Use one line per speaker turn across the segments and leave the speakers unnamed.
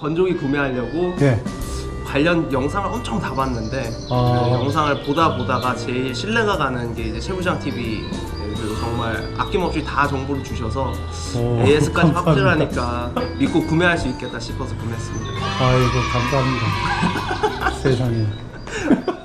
건조기 구매하려고
예.
관련 영상을 엄청 다 봤는데
아.
그 영상을 보다 보다가 제일 신뢰가 가는 게 이제 최부장 TV 그 정말 아낌없이 다 정보를 주셔서
오,
AS까지
감사합니다.
확실하니까 믿고 구매할 수 있겠다 싶어서 구매했습니다.
아이고 감사합니다. 세상에.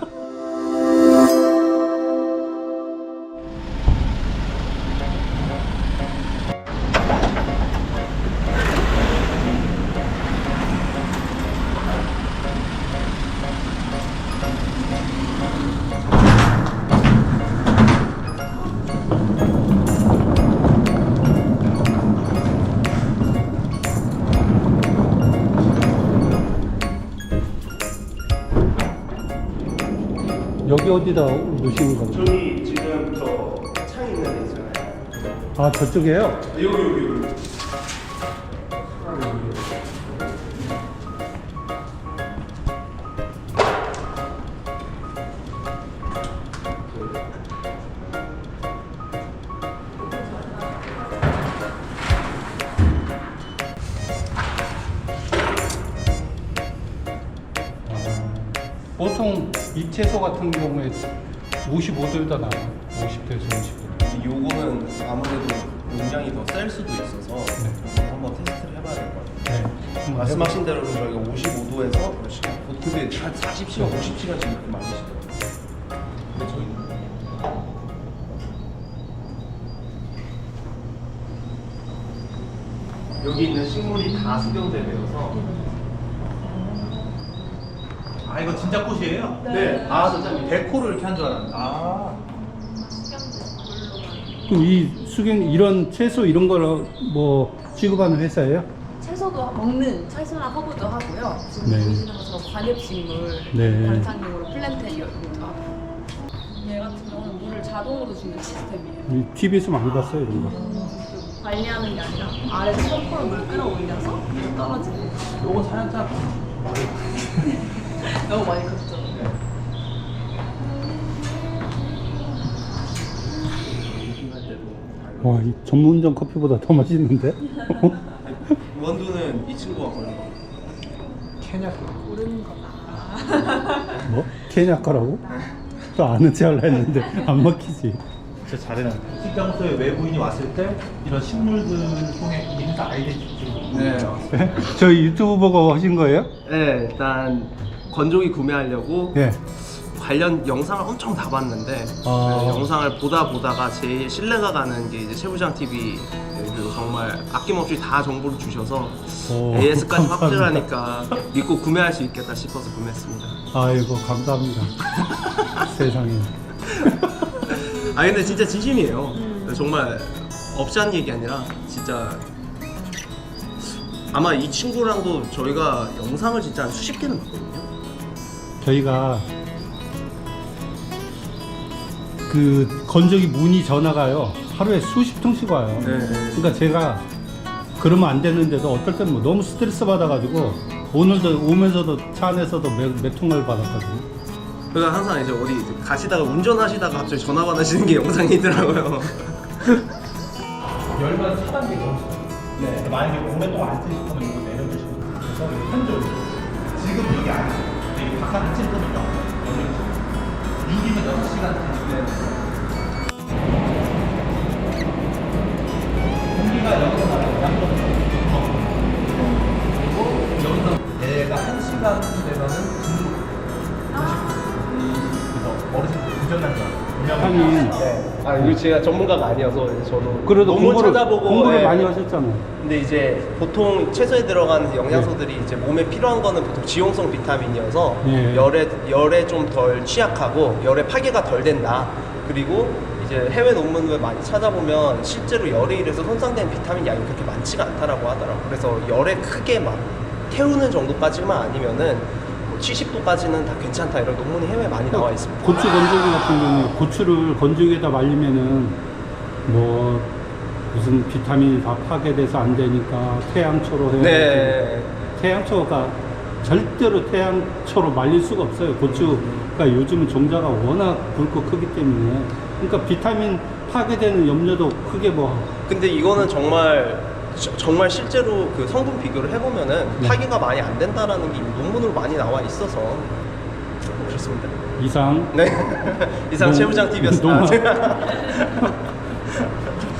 여기 어디다 놓으시는 거죠?
저기 지금 저 창 있는 데 있잖아요.
아 저쪽에요?
여기 여기 여기.
보통 이 채소 같은 경우에 55도에다 나와. 50도에서 55도.
요거는 아무래도 용량이 더 셀 수도 있어서
네.
한번 테스트를 해봐야 될 것 같아요.
네.
말씀하신 대로 저희가 55도에서 몇 시간? 어, 근데 한 40시간, 50시간 지금 이렇게 만드시더라고요. 근데 저희 여기 있는 식물이 다 수경재배여서
아 이거 진짜 꽃이에요?
네.
아 진짜 데코를 이렇게 한 줄 알았는데 아
그럼 이 수경 이런 채소 이런 거를 뭐 취급하는 회사예요?
채소도 먹는 채소나 허브도 하고요. 지금
네.
보이시는 것처럼 관엽식물,
네.
관상용으로 플랜테리어도 하고. 얘 같은 경우는 물을 자동으로 주는 시스템이에요.
이 TV에서 많이 봤어요 이런 거.
관리하는 게 아니라 아래에서 펌프로 물 끌어올려서 물 떨어지는 거.
요거 살짝
너무 많이 컸죠.
와, 이 전문점 커피보다 더 맛있는데?
원두는 이 친구가 걸린 거.
케냐
모르는 거다.
뭐? 케냐카라고? 또 아는 체 하려 했는데 안 먹히지.
진짜 잘해놨네 식당소에 외부인이 왔을 때 이런 식물들 통해 인사 알려주고
네.
저희 유튜브 보고 하신 거예요?
네, 일단 건조기 구매하려고
예.
관련 영상을 엄청 다 봤는데
아.
그 영상을 보다 보다가 제일 신뢰가 가는 게 이제 최부장 TV 그 정말 아낌없이 다 정보를 주셔서
오,
AS까지
감사합니다.
확실하니까 믿고 구매할 수 있겠다 싶어서 구매했습니다.
아이고, 감사합니다. 세상에.
아 근데 진짜 진심이에요. 정말 없이 한 얘기 아니라 진짜 아마 이 친구랑도 저희가 영상을 진짜 한 수십 개는 봤거든요.
저희가 그 건조기 문의 전화가요. 하루에 수십 통씩 와요.
네.
그러니까 제가 그러면 안 되는데도 어떨 때는 뭐 너무 스트레스 받아가지고 오늘도 오면서도 차 안에서도 몇, 몇 통을 받았거든요.
그러니까 항상 이제 어디 이제 가시다가 운전하시다가 갑자기 전화 받으시는 게 영상이 있더라고요.
열만 4단계 정도 네. 만약에 오랫동안 안 쓰시면 이거 내려주시면 그래서 이거 편조 지금 여기 안써 한칠 거니까 여기 유기는 6시간 되는데. 공기가 여기서 나가요 양쪽 그리고 여기서 얘가 1시간
하긴
아 이거 제가 전문가가 아니어서 저도
그래도
너무
공부를,
찾아보고
공부를
예.
많이 하셨잖아요.
근데 이제 보통 채소에 들어가는 영양소들이 이제 몸에 필요한 거는 보통 지용성 비타민이어서
예.
열에 열에 좀 덜 취약하고 열의 파괴가 덜 된다. 그리고 이제 해외 논문을 많이 찾아보면 실제로 열에 의해서 손상된 비타민 양이 그렇게 많지가 않다라고 하더라고. 그래서 열에 크게 막 태우는 정도까지만 아니면은 뭐 70도까지는 다 괜찮다 이런 논문이 해외에 많이 나와 있습니다.
고추 건조기 같은 경우에 고추를 건조기에다 말리면은 뭐 무슨 비타민이 다 파괴돼서 안 되니까 태양초로 해야
네.
태양초가 절대로 태양초로 말릴 수가 없어요. 고추가 요즘은 종자가 워낙 굵고 크기 때문에 그러니까 비타민 파괴되는 염려도 크게 뭐
근데 이거는 정말 저- 정말 실제로 그 성분 비교를 해보면은
네.
파기가 많이 안 된다라는 게 논문으로 많이 나와 있어서 그렇습니다.
이상
네. 이상 최부장 TV였습니다.
너무-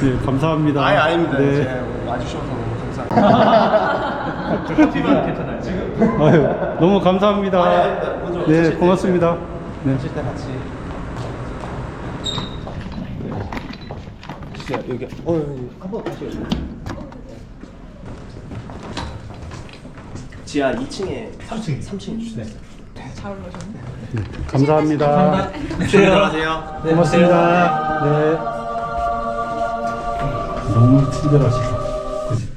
네, 감사합니다.
아예 아닙니다.
네.
제가 와주셔서 너무 감사합니다.
지금 괜찮아요. 지금
아유, 너무 감사합니다.
아니, 아닙니다. 먼저
네, 고맙습니다. 네.
하실 때 같이. 진짜 여기 어 여기 한번 다시 여기. 지하 2층에
3층.
3층 주세요.
잘 올라오셨네.
감사합니다.
들어가세요.
고맙습니다. 네. 너무 친절하시다. 그지?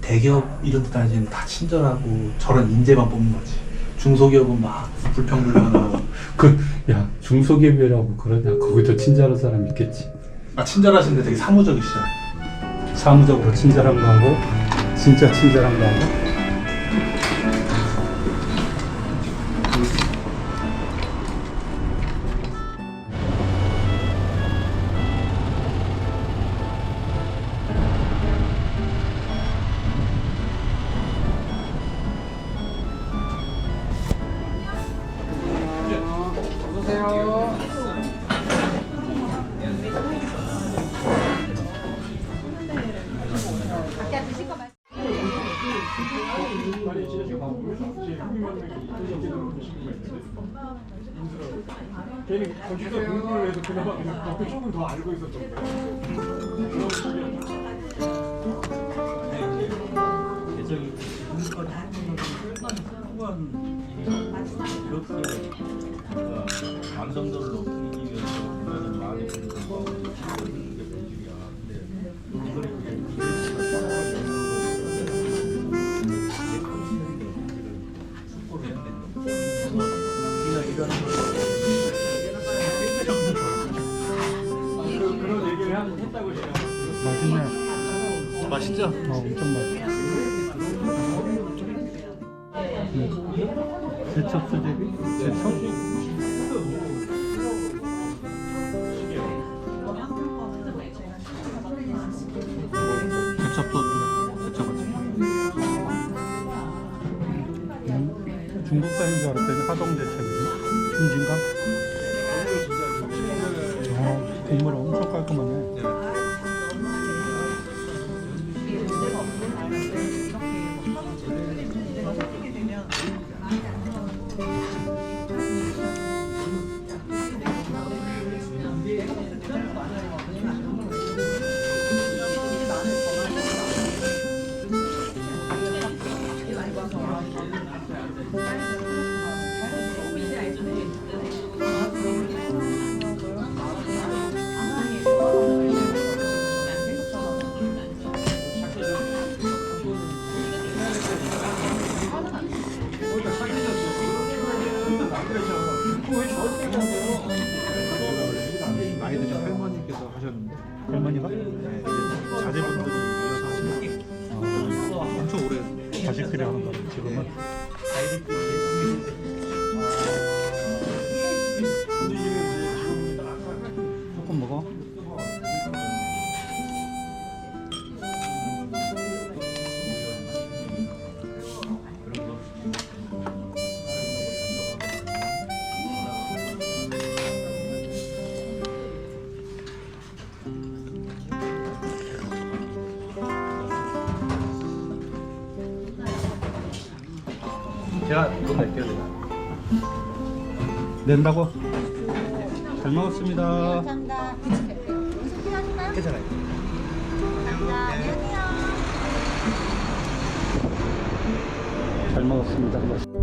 대기업 이런 데까지는 다 친절하고 저런 인재만 뽑는 거지. 중소기업은 막 불평불만하고.
그, 야, 중소기업이라고 그러냐. 거기도 친절한 사람 있겠지.
아 친절하신데 되게 사무적이시잖아요.
사무적으로 친절한 거 하고, 진짜 친절한 거 하고.
걔는 거기서 공부를 해서 그나마 그냥 조금 더 알고 있었던 거예요.
완성도를 높이기 위해서 많이 공부하고 그
제첩 수 제비? 제첩?
여쭤봤죠.
음, 중국산인 줄 알았더니 하동 제첩이지. 중진감? 어, 국물 엄청 깔끔하네.
나이 드신 할머니께서 하셨는데
할머니가?
네, 자제분들이 이어서 하시는 어, 엄청 오래
자식들이 하는 거야, 지금은.
제가 돈 낼게요 내가
낸다고? 잘 먹었습니다.
감사합니다. 무슨 필요하신가요?
괜찮아요
감사합니다. 안녕하세요.
잘 먹었습니다.